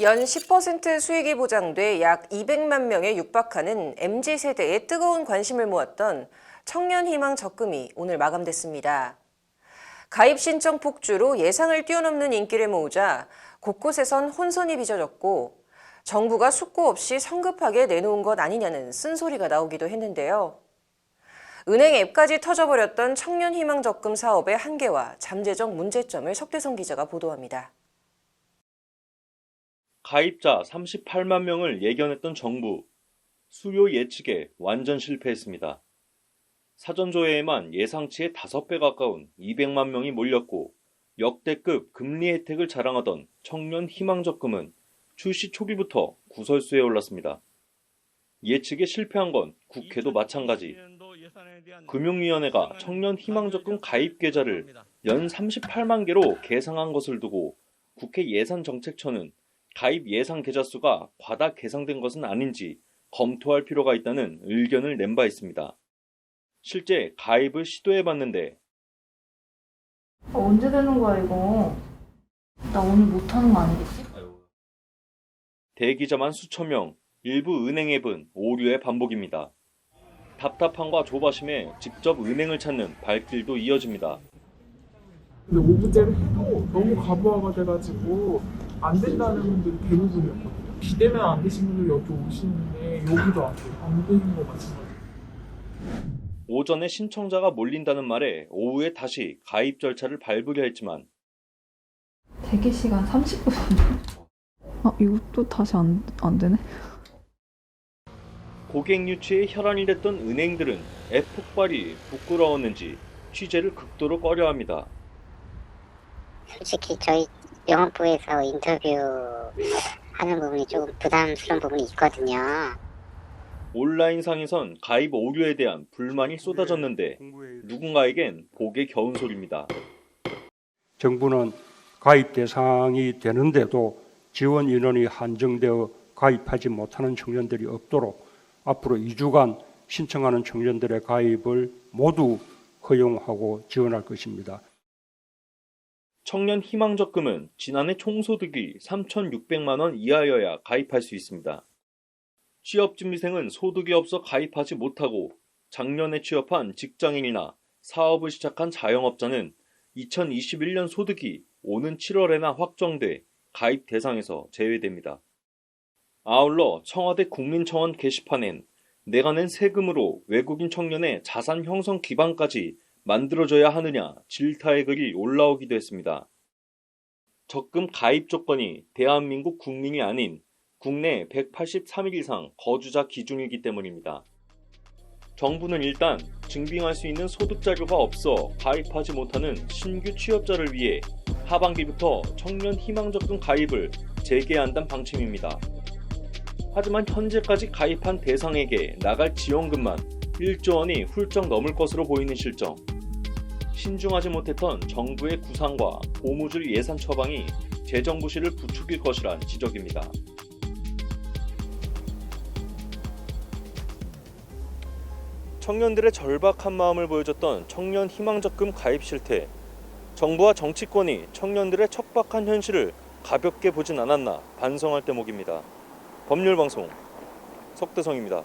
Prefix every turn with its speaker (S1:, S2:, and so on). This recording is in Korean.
S1: 연 10% 수익이 보장돼 약 200만 명에 육박하는 MZ세대의 뜨거운 관심을 모았던 청년 희망 적금이 오늘 마감됐습니다. 가입 신청 폭주로 예상을 뛰어넘는 인기를 모으자 곳곳에선 혼선이 빚어졌고 정부가 숙고 없이 성급하게 내놓은 것 아니냐는 쓴소리가 나오기도 했는데요. 은행 앱까지 터져버렸던 청년 희망 적금 사업의 한계와 잠재적 문제점을 석대성 기자가 보도합니다.
S2: 가입자 38만 명을 예견했던 정부. 수요 예측에 완전 실패했습니다. 사전조회에만 예상치의 5배 가까운 200만 명이 몰렸고 역대급 금리 혜택을 자랑하던 청년 희망적금은 출시 초기부터 구설수에 올랐습니다. 예측에 실패한 건 국회도 마찬가지. 금융위원회가 청년 희망적금 가입 계좌를 연 38만 개로 계상한 것을 두고 국회 예산정책처는 가입 예상 계좌 수가 과다 계상된 것은 아닌지 검토할 필요가 있다는 의견을 낸 바 있습니다. 실제 가입을 시도해 봤는데
S3: 어, 언제 되는 거야 이거? 나 오늘 못 하는 거 아니겠지?
S2: 대기자만 수천 명, 일부 은행 앱은 오류의 반복입니다. 답답함과 조바심에 직접 은행을 찾는 발길도 이어집니다.
S4: 근데 오브제를 해도 너무 가부화가 돼가지고 안 된다는 분들이 대부분이었거든요. 기대면 안 되신 분들이 여기 오시는데 여기도 안 돼요. 안 되는 거 마찬가지.
S2: 오전에 신청자가 몰린다는 말에 오후에 다시 가입 절차를 밟으려 했지만
S3: 대기 시간 30분.
S5: 아, 이것도 다시 안, 안 되네?
S2: 고객 유치에 혈안이 됐던 은행들은 앱 폭발이 부끄러웠는지 취재를 극도로 꺼려합니다.
S6: 솔직히 저희 영업부에서 인터뷰 하는 부분이 조금 부담스러운 부분이 있거든요.
S2: 온라인상에선 가입 오류에 대한 불만이 쏟아졌는데 누군가에겐 복의 겨운 소리입니다.
S7: 정부는 가입 대상이 되는데도 지원 인원이 한정되어 가입하지 못하는 청년들이 없도록 앞으로 2주간 신청하는 청년들의 가입을 모두 허용하고 지원할 것입니다.
S2: 청년 희망적금은 지난해 총소득이 3,600만 원 이하여야 가입할 수 있습니다. 취업준비생은 소득이 없어 가입하지 못하고 작년에 취업한 직장인이나 사업을 시작한 자영업자는 2021년 소득이 오는 7월에나 확정돼 가입 대상에서 제외됩니다. 아울러 청와대 국민청원 게시판엔 내가 낸 세금으로 외국인 청년의 자산 형성 기반까지 만들어져야 하느냐 질타의 글이 올라오기도 했습니다. 적금 가입 조건이 대한민국 국민이 아닌 국내 183일 이상 거주자 기준이기 때문입니다. 정부는 일단 증빙할 수 있는 소득 자료가 없어 가입하지 못하는 신규 취업자를 위해 하반기부터 청년 희망적금 가입을 재개한다는 방침입니다. 하지만 현재까지 가입한 대상에게 나갈 지원금만 1조 원이 훌쩍 넘을 것으로 보이는 실정. 신중하지 못했던 정부의 구상과 고무줄 예산 처방이 재정 부실을 부추길 것이란 지적입니다. 청년들의 절박한 마음을 보여줬던 청년 희망적금 가입 실태. 정부와 정치권이 청년들의 척박한 현실을 가볍게 보진 않았나 반성할 대목입니다. 법률방송 석대성입니다.